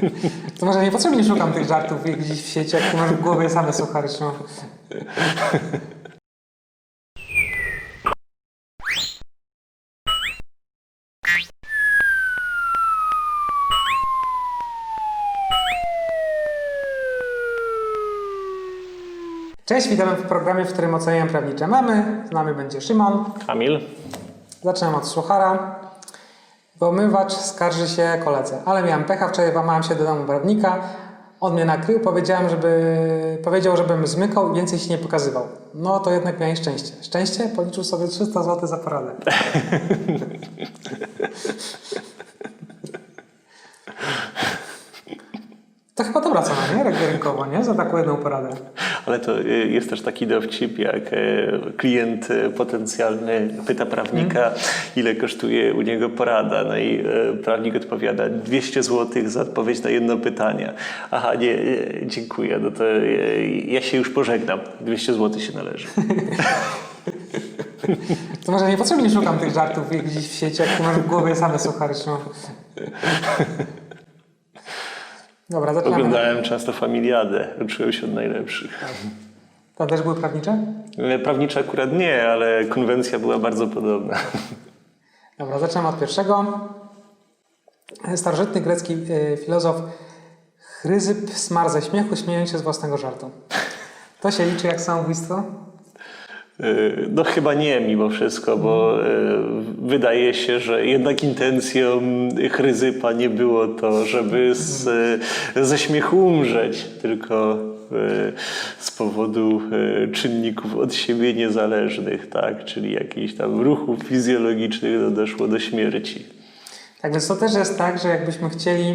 To może niepotrzebnie szukam tych żartów gdzieś w sieci, jak masz w głowie same suchary trzymam. Cześć, witamy w programie, w którym oceniam prawnicze mamy. Z nami będzie Szymon. Kamil? Zaczynam od suchara. Pomywacz skarży się koledze, ale miałem pecha, wczoraj włamałem się do domu prawnika. On mnie nakrył, powiedziałem, żeby, powiedział, żebym zmykał i więcej się nie pokazywał. No to jednak miałem szczęście. Szczęście? Policzył sobie 300 zł za poradę. To chyba dobra cena, nie? Rynk- Rynkowo, nie? Za taką jedną poradę. Ale to y, jest też taki dowcip, jak y, klient y, potencjalny pyta prawnika, ile kosztuje u niego porada. No i y, prawnik odpowiada 200 zł za odpowiedź na jedno pytanie. Aha, nie, dziękuję, no to ja się już pożegnam. 200 zł się należy. To może niepotrzebnie szukam tych żartów gdzieś w sieci, jak ty masz w głowie same suchary. Dobra, zaczynamy. Oglądałem często Familiadę, uczyłem się od najlepszych. Tam też były prawnicze? Y, Prawnicze akurat nie, ale konwencja była bardzo podobna. Dobra, zaczynamy od pierwszego. Starożytny grecki e, filozof Chryzyp smarł ze śmiechu, śmiejąc się z własnego żartu. To się liczy jak samobójstwo? Y, No chyba nie mimo wszystko, bo y, wydaje się, że jednak intencją Chryzypa nie było to, żeby z, ze śmiechu umrzeć, tylko y, z powodu y, czynników od siebie niezależnych, tak? czyli jakichś tam ruchów fizjologicznych no, doszło do śmierci. Tak więc to też jest tak, że jakbyśmy chcieli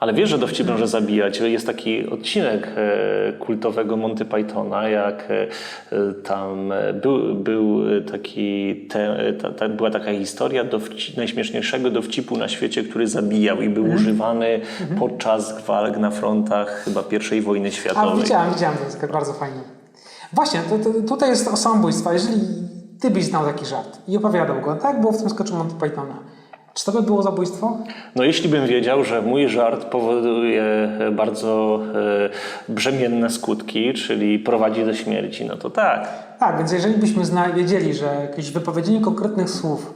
Ale wiesz, że dowcip może zabijać. Jest taki odcinek e, kultowego Monty Pythona, jak e, tam e, był, był taki, te, ta, ta, była taka historia dowci, najśmieszniejszego dowcipu na świecie, który zabijał i był używany podczas walk na frontach chyba I wojny A, światowej. widziałem, widziałem, to jest tak bardzo fajne. Właśnie, to, to, tutaj jest o samobójstwa. Jeżeli ty byś znał taki żart i opowiadał go, tak było w tym sketchu Monty Pythona, czy to by było zabójstwo? No jeśli bym wiedział, że mój żart powoduje bardzo e, brzemienne skutki, czyli prowadzi do śmierci, no to tak. Tak, więc jeżeli byśmy wiedzieli, że jakieś wypowiedzenie konkretnych słów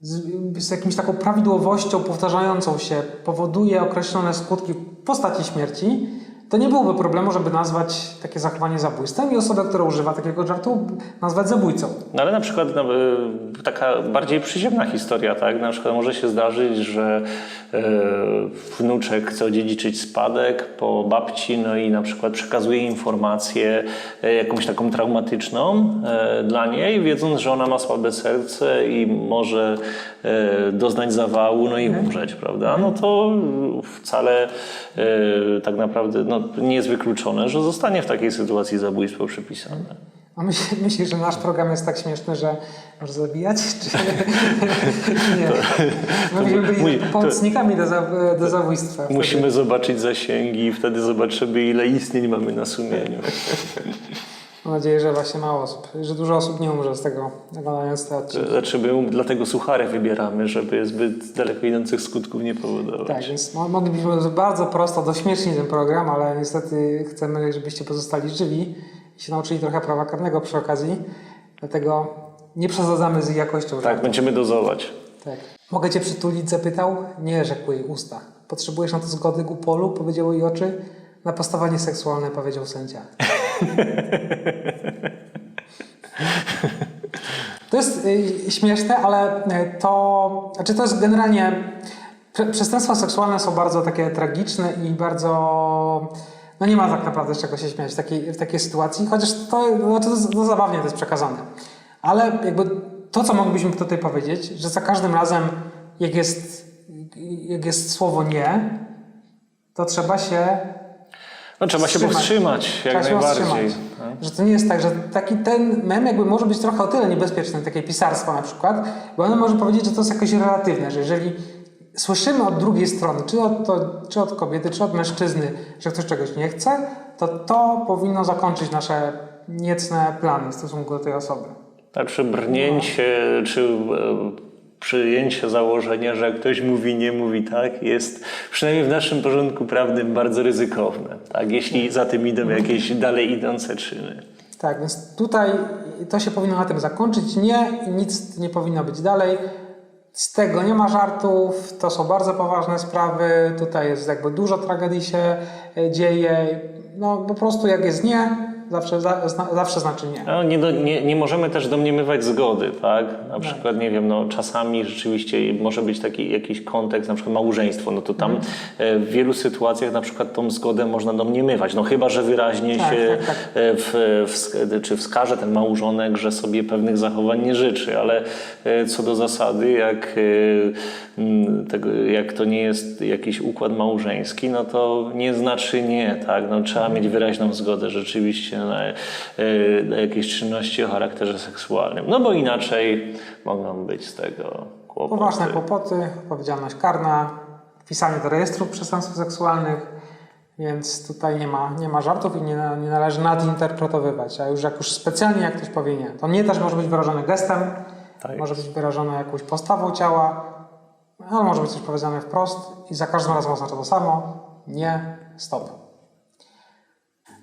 z, z jakimś taką prawidłowością powtarzającą się powoduje określone skutki w postaci śmierci, to nie byłoby problemu, żeby nazwać takie zachowanie zabójstwem i osobę, która używa takiego żartu, nazwać zabójcą. No ale na przykład no, y, taka bardziej przyziemna historia, tak? Na przykład może się zdarzyć, że e, wnuczek chce odziedziczyć spadek po babci, no i na przykład przekazuje informację e, jakąś taką traumatyczną dla niej, wiedząc, że ona ma słabe serce i może doznać zawału, no i umrzeć, prawda? No to wcale tak naprawdę no, nie jest wykluczone, że zostanie w takiej sytuacji zabójstwo przypisane. A myśl, myślisz, że nasz program jest tak śmieszny, że może zabijać? Czy, nie? Myśmy byli mój- pomocnikami do, za, do zabójstwa. Musimy zobaczyć zasięgi i wtedy zobaczymy, ile istnień mamy na sumieniu. Mam nadzieję, że właśnie mało osób, że dużo osób nie umrze z tego, oglądając te odcinki. Znaczy, my dlatego suchary wybieramy, żeby zbyt daleko idących skutków nie powodować. Tak, więc mo- moglibyśmy bardzo prosto dośmieszyć ten program, ale niestety chcemy, żebyście pozostali żywi i się nauczyli trochę prawa karnego przy okazji. Dlatego nie przesadzamy z jakością. Tak, żartów. będziemy dozować. tak. Mogę cię przytulić? Zapytał. Nie, rzekły jej usta. Potrzebujesz na to zgody Gupolu? Powiedziały jej oczy. Na postawanie seksualne powiedział sędzia. To jest y, śmieszne, ale y, to, znaczy to jest generalnie, prze, przestępstwa seksualne są bardzo takie tragiczne i bardzo, no nie ma tak naprawdę z czego się śmiać w takiej, w takiej sytuacji, chociaż to, znaczy to, to zabawnie to jest przekazane. Ale jakby to, co moglibyśmy tutaj powiedzieć, że za każdym razem, jak jest, jak jest słowo nie, to trzeba się No trzeba się Wstrzymać. powstrzymać jak Trzeba najbardziej. powstrzymać. tak? Że to nie jest tak, że taki ten mem jakby może być trochę o tyle niebezpieczny, takie pisarstwo na przykład, bo ono może powiedzieć, że to jest jakoś relatywne, że jeżeli słyszymy od drugiej strony, czy od, to, czy od kobiety, czy od mężczyzny, że ktoś czegoś nie chce, to to powinno zakończyć nasze niecne plany w stosunku do tej osoby. Tak, czy brnięcie, czy przyjęcie założenia, że jak ktoś mówi nie, mówi tak, jest przynajmniej w naszym porządku prawnym bardzo ryzykowne. Tak? Jeśli za tym idą jakieś dalej idące czyny. Tak, więc tutaj to się powinno na tym zakończyć. Nie nic nie powinno być dalej. Z tego nie ma żartów, to są bardzo poważne sprawy. Tutaj jest jakby dużo tragedii się e, dzieje. No po prostu jak jest nie, zawsze, za, zna, zawsze znaczy nie. No, nie, do, nie, nie możemy też domniemywać zgody, tak? Na przykład, nie wiem, no, czasami rzeczywiście może być taki jakiś kontekst, na przykład małżeństwo, no to tam e, w wielu sytuacjach na przykład tą zgodę można domniemywać, no chyba, że wyraźnie Tak, się tak, tak. e, W, wsk- czy wskaże ten małżonek, że sobie pewnych zachowań nie życzy, ale e, co do zasady, jak, jak to nie jest jakiś układ małżeński, no to nie znaczy nie, tak? No, trzeba mieć wyraźną zgodę rzeczywiście na, e, na jakieś czynności o charakterze seksualnym, no bo inaczej mogą być z tego kłopoty. Poważne kłopoty, odpowiedzialność karna, wpisanie do rejestru przestępstw seksualnych, więc tutaj nie ma, nie ma żartów i nie, nie należy nadinterpretowywać. A już jak już specjalnie jak ktoś powie nie, to nie też może być wyrażone gestem, Tak może być wyrażone jakąś postawą ciała, ale może być też powiedziane wprost i za każdym razem oznacza to samo. Nie, stop.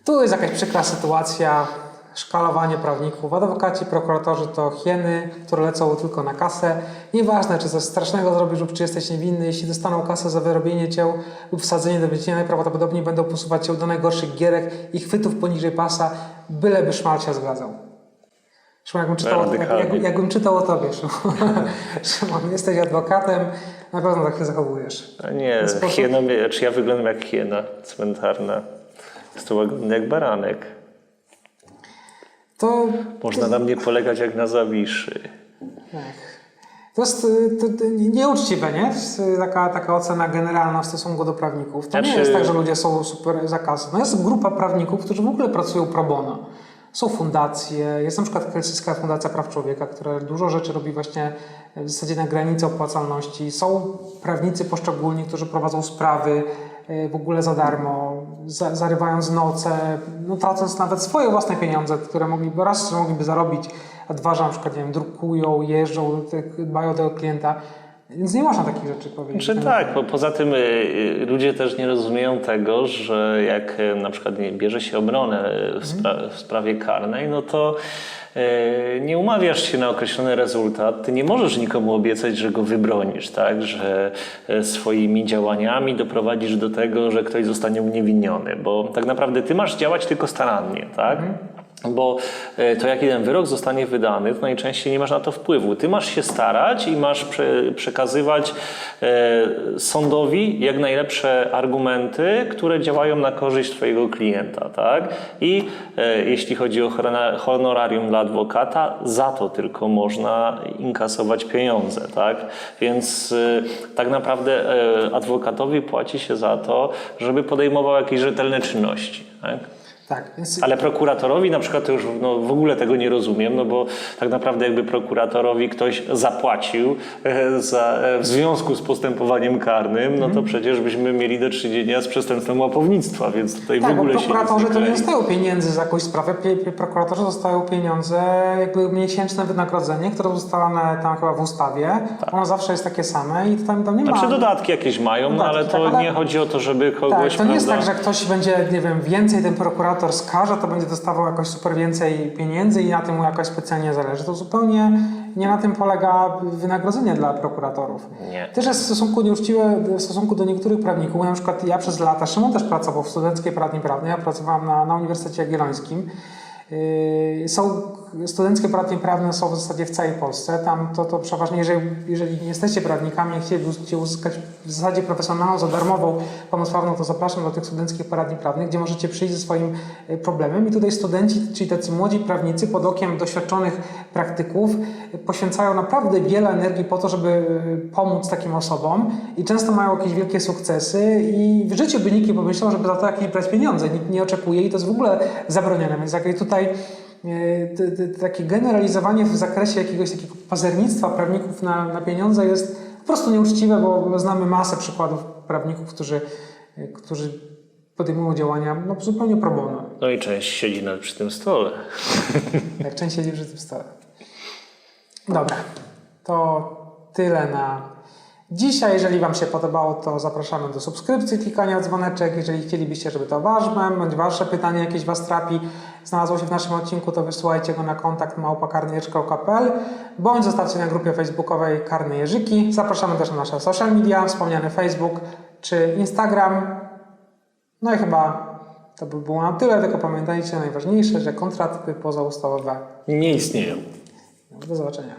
Tu jest jakaś przykra sytuacja, szkalowanie prawników. Adwokaci, prokuratorzy to hieny, które lecą tylko na kasę. Nieważne, czy coś strasznego zrobisz lub czy jesteś niewinny, jeśli dostaną kasę za wyrobienie cię lub wsadzenie do więzienia, najprawdopodobniej będą posuwać cię do najgorszych gierek i chwytów poniżej pasa, byleby szmal się zgadzał. Szymon, jakbym czytał, o, jak, jakbym czytał o tobie, Szymon. Szymon, jesteś adwokatem, na pewno tak się zachowujesz. A nie, sposób- czy ja wyglądam jak hiena cmentarna. Jest to łagodny jak baranek. To Można na mnie polegać jak na zawiszy. Tak. To jest y, to, to nieuczciwe, nie? Y, Taka, taka ocena generalna w stosunku do prawników. To nie Znaczy- jest tak, że ludzie są super zakasy. No jest grupa prawników, którzy w ogóle pracują pro bono. Są fundacje, jest na przykład Helsińska Fundacja Praw Człowieka, która dużo rzeczy robi właśnie w zasadzie na granicy opłacalności. Są prawnicy poszczególni, którzy prowadzą sprawy y, w ogóle za darmo, za, zarywając noce, no, tracąc nawet swoje własne pieniądze, które mogliby raz, że mogliby zarobić, a dwa, że na przykład nie wiem, drukują, jeżdżą, dbają o tego klienta. Więc nie można takich rzeczy powiedzieć. Czy tak, bo poza tym y, y, ludzie też nie rozumieją tego, że jak y, na przykład bierze się obronę w, spra- w sprawie karnej, no to nie umawiasz się na określony rezultat, ty nie możesz nikomu obiecać, że go wybronisz, tak, że swoimi działaniami doprowadzisz do tego, że ktoś zostanie uniewinniony, bo tak naprawdę ty masz działać tylko starannie, tak? Bo e, to jak jeden wyrok zostanie wydany, to najczęściej nie masz na to wpływu. Ty masz się starać i masz prze, przekazywać e, sądowi jak najlepsze argumenty, które działają na korzyść twojego klienta, tak? I e, jeśli chodzi o honora- honorarium dla adwokata, za to tylko można inkasować pieniądze, tak? Więc tak naprawdę adwokatowi płaci się za to, żeby podejmował jakieś rzetelne czynności, tak? Tak, więc Ale prokuratorowi na przykład to już no, w ogóle tego nie rozumiem, no bo tak naprawdę jakby prokuratorowi ktoś zapłacił e, za, e, w związku z postępowaniem karnym, no Mhm. to przecież byśmy mieli do czynienia z przestępstwem łapownictwa, więc tutaj w tak, bo ogóle się prokuratorzy to nie dostają pieniędzy za jakąś sprawę. Prokuratorzy dostają pieniądze, jakby miesięczne wynagrodzenie, które ustalone tam chyba w ustawie. Ono zawsze jest takie same i tam, tam nie ma... Tak. Znaczy dodatki jakieś mają, no Dodatki, ale to tak, ale- nie chodzi o to, żeby Tak, kogoś, to nie jest tak, prawda, że ktoś będzie, nie wiem, więcej ten prokurator skaże, to będzie dostawał jakoś super więcej pieniędzy i na tym mu jakoś specjalnie zależy. To zupełnie nie na tym polega wynagrodzenie dla prokuratorów. Nie. Też jest w stosunku nieuczciwe w stosunku do niektórych prawników. Na przykład ja przez lata, Szymon też pracował w studenckiej poradni prawnej, ja pracowałam na, na Uniwersytecie Jagiellońskim. Yy, Są studenckie poradnie prawne są w zasadzie w całej Polsce. Tam to, to przeważnie, jeżeli, jeżeli nie jesteście prawnikami i chcielibyście uzyskać w zasadzie profesjonalną, za darmową pomoc prawną, to zapraszam do tych studenckich poradni prawnych, gdzie możecie przyjść ze swoim y, problemem. I tutaj studenci, czyli tacy młodzi prawnicy pod okiem doświadczonych praktyków y, poświęcają naprawdę wiele energii po to, żeby y, pomóc takim osobom i często mają jakieś wielkie sukcesy i w życiu by nikt nie pomyślał, żeby za to jakieś brać pieniądze. Nikt nie oczekuje i to jest w ogóle zabronione. Więc jak tutaj e, takie generalizowanie w zakresie jakiegoś takiego pazernictwa prawników na, na pieniądze jest po prostu nieuczciwe, bo znamy masę przykładów prawników, którzy, e, którzy podejmują działania no, zupełnie pro bono, no i część siedzi nawet przy tym stole. jak część siedzi przy tym stole. Dobra, to tyle na dzisiaj. Jeżeli Wam się podobało, to zapraszamy do subskrypcji, klikania dzwoneczek. Jeżeli chcielibyście, żeby to Wasz bądź Wasze pytanie jakieś Was trapi, znalazło się w naszym odcinku, to wysyłajcie go na kontakt małpakarnyjeżyczka.pl bądź zostawcie na grupie facebookowej Karny Jeżyki. Zapraszamy też na nasze social media, wspomniany Facebook czy Instagram. No i chyba to by było na tyle, tylko pamiętajcie najważniejsze, że kontratypy pozaustawowe. Nie istnieją. Do zobaczenia.